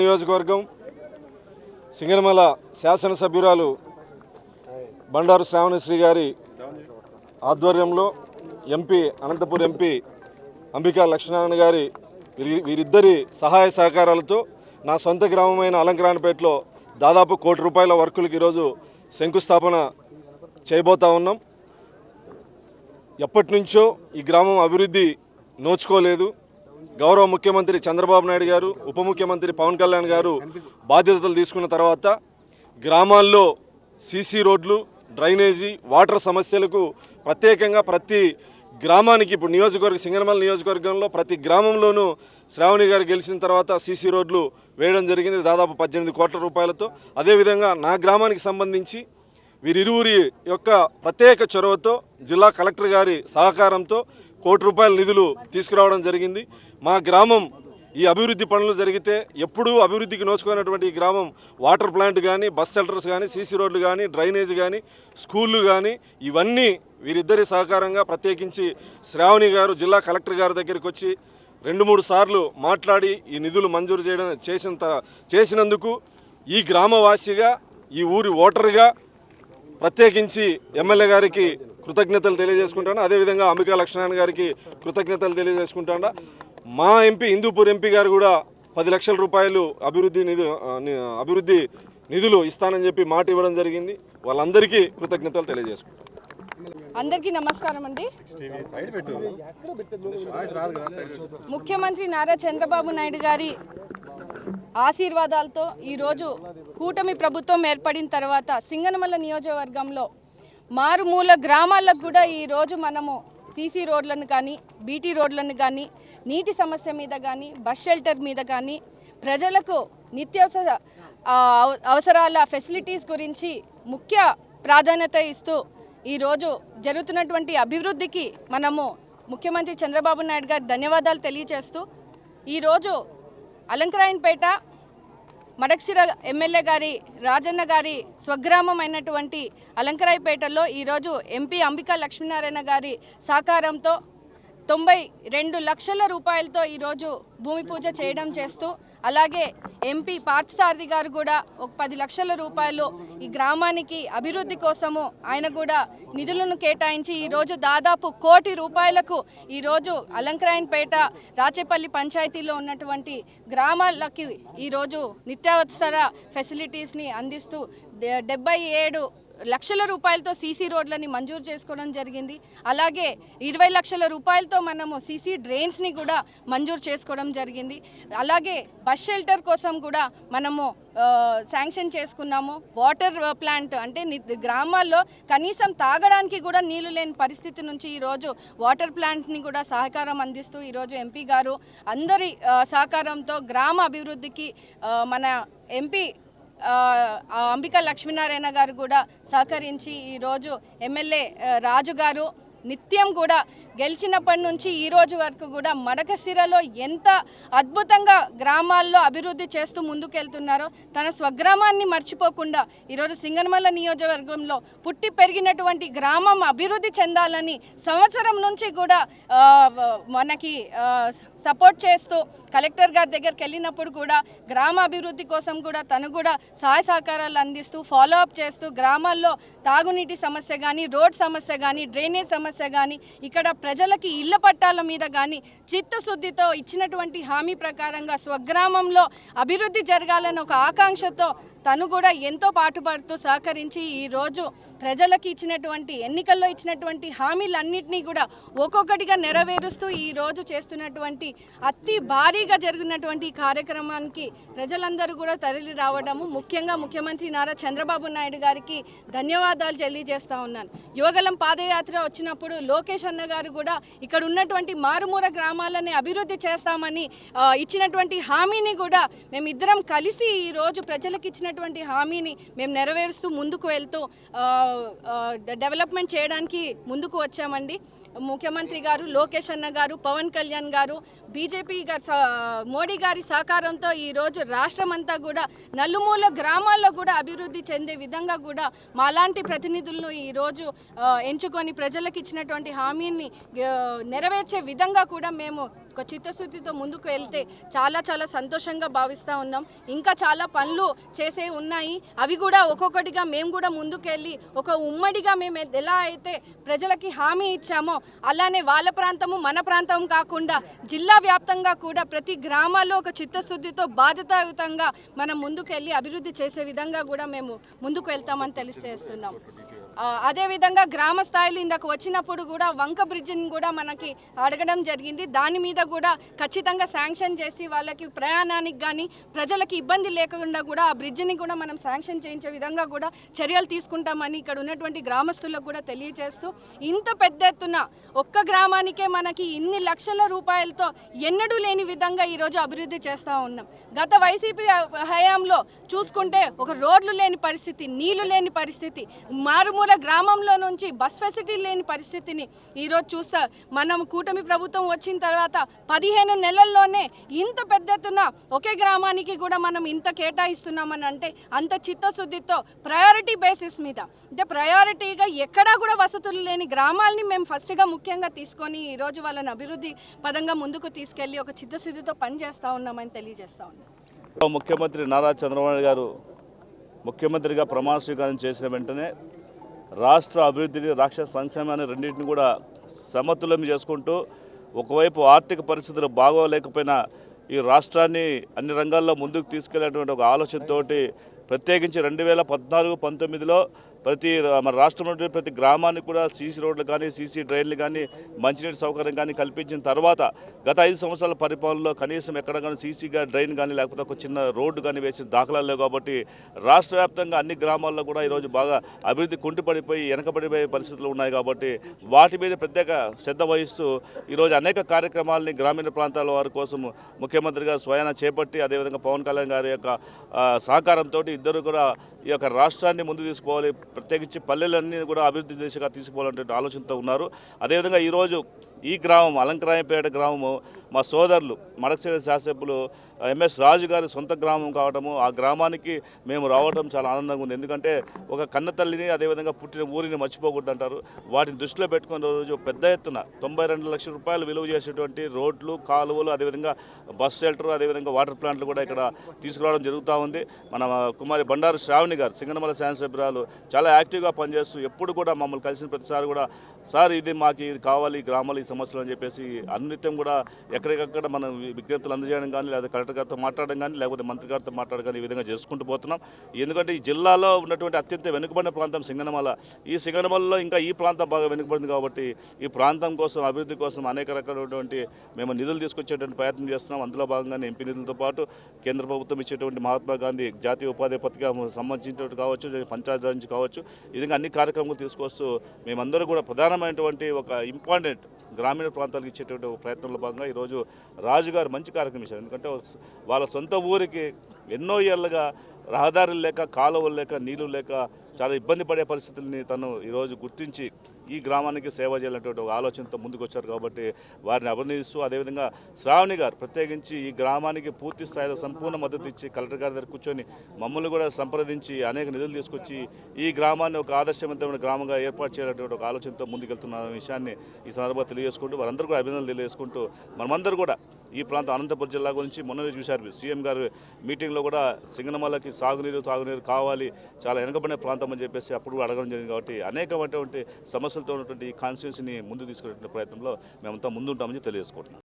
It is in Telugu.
నియోజకవర్గం సింగనమల శాసనసభ్యురాలు బండారు శ్రావణశ్రీ గారి ఆధ్వర్యంలో ఎంపీ అనంతపూర్ ఎంపీ అంబికా లక్ష్మీనారాయణ గారి వీరి- వీరిద్దరి సహాయ సహకారాలతో నా సొంత గ్రామమైన అలంకరాణపేటలో దాదాపు కోటి రూపాయల వర్కులకు ఈరోజు శంకుస్థాపన చేయబోతా ఉన్నాం. ఎప్పటి నుంచో ఈ గ్రామం అభివృద్ధి నోచుకోలేదు. గౌరవ ముఖ్యమంత్రి చంద్రబాబు నాయుడు గారు ఉప ముఖ్యమంత్రి పవన్ కళ్యాణ్ గారు బాధ్యతలు తీసుకున్న తర్వాత గ్రామాల్లో సీసీ రోడ్లు డ్రైనేజీ వాటర్ సమస్యలకు ప్రత్యేకంగా ప్రతి గ్రామానికి ఇప్పుడు నియోజకవర్గ సింగనమల నియోజకవర్గంలో ప్రతి గ్రామంలోనూ శ్రావణి గారు గెలిచిన తర్వాత సీసీ రోడ్లు వేయడం జరిగింది దాదాపు పద్దెనిమిది కోట్ల రూపాయలతో. అదేవిధంగా నా గ్రామానికి సంబంధించి వీరిరువురి యొక్క ప్రత్యేక చొరవతో జిల్లా కలెక్టర్ గారి సహకారంతో కోటి రూపాయల నిధులు తీసుకురావడం జరిగింది. మా గ్రామం ఈ అభివృద్ధి పనులు జరిగితే ఎప్పుడూ అభివృద్ధికి నోచుకున్నటువంటి ఈ గ్రామం వాటర్ ప్లాంట్ కానీ బస్ షెల్టర్స్ కానీ సీసీ రోడ్లు కానీ డ్రైనేజ్ కానీ స్కూళ్ళు కానీ ఇవన్నీ వీరిద్దరి సహకారంగా ప్రత్యేకించి శ్రావణి గారు జిల్లా కలెక్టర్ గారి దగ్గరికి వచ్చి రెండు మూడు సార్లు మాట్లాడి ఈ నిధులు మంజూరు చేయడం చేసిన చేసినందుకు ఈ గ్రామవాసిగా ఈ ఊరి ఓటర్గా ప్రత్యేకించి ఎమ్మెల్యే గారికి కృతజ్ఞతలు తెలియజేసుకుంటాను. అదేవిధంగా అంబికా లక్ష్మణ్ గారికి కృతజ్ఞతలు తెలియజేసుకుంటాను. మా ఎంపీ హిందూపూర్ ఎంపీ గారు కూడా పది లక్షల రూపాయలు అభివృద్ధి నిధు అభివృద్ధి నిధులు ఇస్తానని చెప్పి మాట ఇవ్వడం జరిగింది. వాళ్ళందరికీ కృతజ్ఞతలు తెలియజేసుకుంటాను. అందరికీ నమస్కారం అండి. ముఖ్యమంత్రి నారా చంద్రబాబు నాయుడు గారి ఆశీర్వాదాలతో ఈరోజు కూటమి ప్రభుత్వం ఏర్పడిన తర్వాత సింగనమల్ల నియోజకవర్గంలో మారుమూల గ్రామాలకు కూడా ఈరోజు మనము సీసీ రోడ్లను కానీ బీటీ రోడ్లను కానీ నీటి సమస్య మీద కానీ బస్ షెల్టర్ మీద కానీ ప్రజలకు నిత్యావసర అవసరాల ఫెసిలిటీస్ గురించి ముఖ్య ప్రాధాన్యత ఇస్తూ ఈరోజు జరుగుతున్నటువంటి అభివృద్ధికి మనము ముఖ్యమంత్రి చంద్రబాబు నాయుడు గారు ధన్యవాదాలు తెలియజేస్తూ ఈరోజు అలంకరాయన్పేట మడక్సిర ఎమ్మెల్యే గారి రాజన్న గారి స్వగ్రామం అయినటువంటి అలంకరాయపేటలో ఈరోజు ఎంపీ అంబికా లక్ష్మీనారాయణ గారి సహకారంతో తొంభై రెండు లక్షల రూపాయలతో ఈరోజు భూమి పూజ చేయడం చేస్తూ అలాగే ఎంపీ పార్థసారథి గారు కూడా ఒక పది లక్షల రూపాయలు ఈ గ్రామానికి అభివృద్ధి కోసము ఆయన కూడా నిధులను కేటాయించి ఈరోజు దాదాపు కోటి రూపాయలకు ఈరోజు అలంకరాయన్పేట రాచేపల్లి పంచాయతీలో ఉన్నటువంటి గ్రామాలకి ఈరోజు నిత్యావసర ఫెసిలిటీస్ని అందిస్తూ డె- డెబ్బై ఏడు లక్షల రూపాయలతో సీసీ రోడ్లని మంజూరు చేసుకోవడం జరిగింది. అలాగే ఇరవై లక్షల రూపాయలతో మనము సీసీ డ్రైన్స్ని కూడా మంజూరు చేసుకోవడం జరిగింది. అలాగే బస్ షెల్టర్ కోసం కూడా మనము శాంక్షన్ చేసుకున్నాము. వాటర్ ప్లాంట్ అంటే ని- గ్రామాల్లో కనీసం తాగడానికి కూడా నీళ్ళు లేని పరిస్థితి నుంచి ఈరోజు వాటర్ ప్లాంట్ని కూడా సహకారం అందిస్తూ ఈరోజు ఎంపీ గారు అందరి సహకారంతో గ్రామ అభివృద్ధికి మన ఎంపీ అంబికా లక్ష్మీనారాయణ గారు కూడా సహకరించి ఈరోజు ఎమ్మెల్యే రాజు గారు నిత్యం కూడా గెలిచినప్పటి నుంచి ఈ రోజు వరకు కూడా మడకసిరలో ఎంత అద్భుతంగా గ్రామాల్లో అభివృద్ధి చేస్తూ ముందుకెళ్తున్నారో తన స్వగ్రామాన్ని మర్చిపోకుండా ఈరోజు సింగనమల్ల నియోజకవర్గంలో పుట్టి పెరిగినటువంటి గ్రామం అభివృద్ధి చెందాలని సంవత్సరం నుంచి కూడా మనకి సపోర్ట్ చేస్తూ కలెక్టర్ గారి దగ్గరికి వెళ్ళినప్పుడు కూడా గ్రామ అభివృద్ధి కోసం కూడా తను కూడా సహాయ సహకారాలు అందిస్తూ ఫాలో అప్ చేస్తూ గ్రామాల్లో తాగునీటి సమస్య కానీ రోడ్ సమస్య కానీ డ్రైనేజ్ సమస్య కానీ ఇక్కడ ప్రజలకి ఇళ్ళ పట్టాల మీద కానీ చిత్తశుద్ధితో ఇచ్చినటువంటి హామీ ప్రకారంగా స్వగ్రామంలో అభివృద్ధి జరగాలని ఒక ఆకాంక్షతో తను కూడా ఎంతో పాటుపడుతూ సహకరించి ఈరోజు ప్రజలకి ఇచ్చినటువంటి ఎన్నికల్లో ఇచ్చినటువంటి హామీలన్నింటినీ కూడా ఒక్కొక్కటిగా నెరవేరుస్తూ ఈ రోజు చేస్తున్నటువంటి అతి భారీగా జరిగినటువంటి ఈ కార్యక్రమానికి ప్రజలందరూ కూడా తరలి రావడము. ముఖ్యంగా ముఖ్యమంత్రి నారా చంద్రబాబు నాయుడు గారికి ధన్యవాదాలు తెలియజేస్తా ఉన్నాను. యువగలం పాదయాత్ర వచ్చినప్పుడు లోకేష్ అన్న గారు కూడా ఇక్కడ ఉన్నటువంటి మారుమూల గ్రామాలని అభివృద్ధి చేస్తామని ఇచ్చినటువంటి హామీని కూడా మేమిద్దరం కలిసి ఈరోజు ప్రజలకు ఇచ్చినటువంటి హామీని మేము నెరవేరుస్తూ ముందుకు వెళ్తూ డెవలప్మెంట్ చేయడానికి ముందుకు వచ్చామండి. ముఖ్యమంత్రి గారు లోకేష్ అన్న గారు పవన్ కళ్యాణ్ గారు బీజేపీ గారి మోడీ గారి సహకారంతో ఈరోజు రాష్ట్రం అంతా కూడా నలుమూల గ్రామాల్లో కూడా అభివృద్ధి చెందే విధంగా కూడా మాలాంటి ప్రతినిధులను ఈరోజు ఎంచుకొని ప్రజలకు ఇచ్చినటువంటి హామీని నెరవేర్చే విధంగా కూడా మేము ఒక చిత్తశుద్ధితో ముందుకు వెళ్తే చాలా చాలా సంతోషంగా భావిస్తూ ఉన్నాం. ఇంకా చాలా పనులు చేసే ఉన్నాయి. అవి కూడా ఒక్కొక్కటిగా మేము కూడా ముందుకెళ్ళి ఒక ఉమ్మడిగా మేము ఎలా అయితే ప్రజలకి హామీ ఇచ్చామో అలానే వాళ్ళ ప్రాంతము మన ప్రాంతం కాకుండా జిల్లా వ్యాప్తంగా కూడా ప్రతి గ్రామాల్లో ఒక చిత్తశుద్ధితో బాధ్యతాయుతంగా మనం ముందుకెళ్ళి అభివృద్ధి చేసే విధంగా కూడా మేము ముందుకు వెళ్తామని తెలియజేస్తున్నాం. అదేవిధంగా గ్రామ స్థాయిలో ఇందాక వచ్చినప్పుడు కూడా వంక బ్రిడ్జిని కూడా మనకి అడగడం జరిగింది. దాని మీద కూడా ఖచ్చితంగా శాంక్షన్ చేసి వాళ్ళకి ప్రయాణానికి కానీ ప్రజలకి ఇబ్బంది లేకుండా కూడా ఆ బ్రిడ్జిని కూడా మనం శాంక్షన్ చేయించే విధంగా కూడా చర్యలు తీసుకుంటామని ఇక్కడ ఉన్నటువంటి గ్రామస్తులకు కూడా తెలియజేస్తూ ఇంత పెద్ద ఎత్తున ఒక్క గ్రామానికే మనకి ఇన్ని లక్షల రూపాయలతో ఎన్నడూ లేని విధంగా ఈరోజు అభివృద్ధి చేస్తూ ఉన్నాం. గత వైసీపీ హయాంలో చూసుకుంటే ఒక రోడ్లు లేని పరిస్థితి నీళ్ళు లేని పరిస్థితి మారుమూల గ్రామంలో నుంచి బస్ ఫెసిలిటీ లేని పరిస్థితిని ఈరోజు చూస్తా మనం కూటమి ప్రభుత్వం వచ్చిన తర్వాత పదిహేను నెలల్లోనే ఇంత పెద్ద ఎత్తున ఒకే గ్రామానికి కూడా మనం ఇంత కేటాయిస్తున్నామని అంటే అంత చిత్తశుద్ధితో ప్రయారిటీ బేసిస్ మీద. అంటే ప్రయారిటీగా ఎక్కడా కూడా వసతులు లేని గ్రామాలని మేము ఫస్ట్గా ముఖ్యంగా తీసుకొని ఈరోజు వాళ్ళని అభివృద్ధి పదంగా ముందుకు తీసుకెళ్ళి ఒక చిత్తశుద్ధితో పనిచేస్తూ ఉన్నామని తెలియజేస్తా ఉన్నాం. ముఖ్యమంత్రి నారా చంద్రబాబు గారు ముఖ్యమంత్రిగా ప్రమాణ స్వీకారం చేసిన వెంటనే రాష్ట్ర అభివృద్ధిని రాష్ట్ర సంక్షేమాన్ని రెండింటిని కూడా సమతుల్యం చేసుకుంటూ ఒకవైపు ఆర్థిక పరిస్థితులు బాగోలేకపోయినా ఈ రాష్ట్రాన్ని అన్ని రంగాల్లో ముందుకు తీసుకెళ్ళేటువంటి ఒక ఆలోచనతోటి ప్రత్యేకించి రెండు వేల పద్నాలుగు పంతొమ్మిదిలో ప్రతి రా- మన రాష్ట్రంలో ప్రతి గ్రామానికి కూడా సీసీ రోడ్లు కానీ సీసీ డ్రైన్లు కానీ మంచినీటి సౌకర్యం కానీ కల్పించిన తర్వాత గత ఐదు సంవత్సరాల పరిపాలనలో కనీసం ఎక్కడ కానీ సీసీగా డ్రైన్ కానీ లేకపోతే ఒక చిన్న రోడ్డు కానీ వేసిన దాఖలాలు లేవు కాబట్టి రాష్ట్ర వ్యాప్తంగా అన్ని గ్రామాల్లో కూడా ఈరోజు బాగా అభివృద్ధి కుంటుపడిపోయి వెనకబడిపోయే పరిస్థితులు ఉన్నాయి కాబట్టి వాటి మీద ప్రత్యేక శ్రద్ధ వహిస్తూ ఈరోజు అనేక కార్యక్రమాలని గ్రామీణ ప్రాంతాల వారి కోసం ముఖ్యమంత్రిగా స్వయాన చేపట్టి అదేవిధంగా పవన్ కళ్యాణ్ గారి యొక్క సహకారంతో ఇద్దరు కూడా ఈ యొక్క రాష్ట్రాన్ని ముందు తీసుకోవాలి ప్రత్యేకించి పల్లెలన్నీ కూడా అభివృద్ధి దిశగా తీసుకోవాలనే ఆలోచనతో ఉన్నారు. అదేవిధంగా ఈరోజు ఈ గ్రామం అలంకరాయపేట గ్రామము మా సోదరులు మడకశీల శాసభ్యులు ఎంఎస్ రాజు గారి సొంత గ్రామం కావటము ఆ గ్రామానికి మేము రావడం చాలా ఆనందంగా ఉంది. ఎందుకంటే ఒక కన్న తల్లిని అదేవిధంగా పుట్టిన ఊరిని మర్చిపోకూడదు అంటారు వాటిని దృష్టిలో పెట్టుకున్న రోజు పెద్ద ఎత్తున తొంభై రెండు లక్షల రూపాయలు విలువ చేసేటువంటి రోడ్లు కాలువలు అదేవిధంగా బస్ షెల్టర్ అదేవిధంగా వాటర్ ప్లాంట్లు కూడా ఇక్కడ తీసుకురావడం జరుగుతూ ఉంది. మన కుమారి బండారు శ్రావణి గారు సింగనమల శాసనసభ్యురాలు చాలా యాక్టివ్గా పనిచేస్తూ ఎప్పుడు కూడా మమ్మల్ని కలిసిన ప్రతిసారి కూడా సార్ ఇది మాకు ఇది కావాలి గ్రామాలు సమస్యలు అని చెప్పేసి అన్నిత్యం కూడా ఎక్కడికక్కడ మనం విజ్ఞప్తులు అందజేయడం కానీ లేదా కలెక్టర్ గారితో మాట్లాడడం కానీ లేకపోతే మంత్రి గారితో మాట్లాడడం కానీ ఈ విధంగా చేసుకుంటూ పోతున్నాం. ఎందుకంటే ఈ జిల్లాలో ఉన్నటువంటి అత్యంత వెనుకబడిన ప్రాంతం సింగనమల. ఈ సింగనమలలో ఇంకా ఈ ప్రాంతం బాగా వెనుకబడింది కాబట్టి ఈ ప్రాంతం కోసం అభివృద్ధి కోసం అనేక రకాలైనటువంటి మేము నిధులు తీసుకొచ్చేటువంటి ప్రయత్నం చేస్తున్నాం. అందులో భాగంగానే ఎంపీ నిధులతో పాటు కేంద్ర ప్రభుత్వం ఇచ్చేటువంటి మహాత్మా గాంధీ జాతీయ ఉపాధి పథకం సంబంధించినటువంటి కావచ్చు పంచాయతీ నుంచి కావచ్చు విధంగా అన్ని కార్యక్రమాలు తీసుకొస్తూ మేమందరూ కూడా ప్రధానమైనటువంటి ఒక ఇంపార్టెంట్ గ్రామీణ ప్రాంతాలకు ఇచ్చేటువంటి ఒక ప్రయత్నంలో భాగంగా ఈరోజు రాజుగారు మంచి కార్యక్రమం ఇచ్చారు ఎందుకంటే వాళ్ళ సొంత ఊరికి ఎన్నో ఏళ్ళుగా రహదారులు లేక కాలువలు లేక నీళ్ళు లేక చాలా ఇబ్బంది పడే పరిస్థితుల్ని తను ఈరోజు గుర్తించి ఈ గ్రామానికి సేవ చేయాలనేటువంటి ఒక ఆలోచనతో ముందుకు వచ్చారు కాబట్టి వారిని అభినందిస్తూ అదేవిధంగా శ్రావణి గారు ప్రత్యేకించి ఈ గ్రామానికి పూర్తి స్థాయిలో సంపూర్ణ మద్దతు ఇచ్చి కలెక్టర్ గారి దగ్గర కూర్చొని మమ్మల్ని కూడా సంప్రదించి అనేక నిధులు తీసుకొచ్చి ఈ గ్రామాన్ని ఒక ఆదర్శవంతమైన గ్రామంగా ఏర్పాటు చేయాలనేటువంటి ఒక ఆలోచనతో ముందుకెళ్తున్న విషయాన్ని ఈ సందర్భంగా తెలియజేసుకుంటూ వారందరూ కూడా అభినందనలు తెలియజేసుకుంటూ మనమందరూ కూడా ఈ ప్రాంతం అనంతపురం జిల్లా గురించి మొన్ననే చూశారు. సీఎం గారు మీటింగ్లో కూడా సింగనమల్లకి సాగునీరు తాగునీరు కావాలి చాలా వెనుకబడిన ప్రాంతం అని చెప్పేసి అప్పుడు కూడా అడగడం జరిగింది కాబట్టి అనేకమైనటువంటి సమస్యలతో ఉన్నటువంటి ఈ కాన్స్టిట్యూన్సీని ముందు తీసుకునే ప్రయత్నంలో మేమంతా ముందుంటామని తెలియజేసుకుంటున్నాం.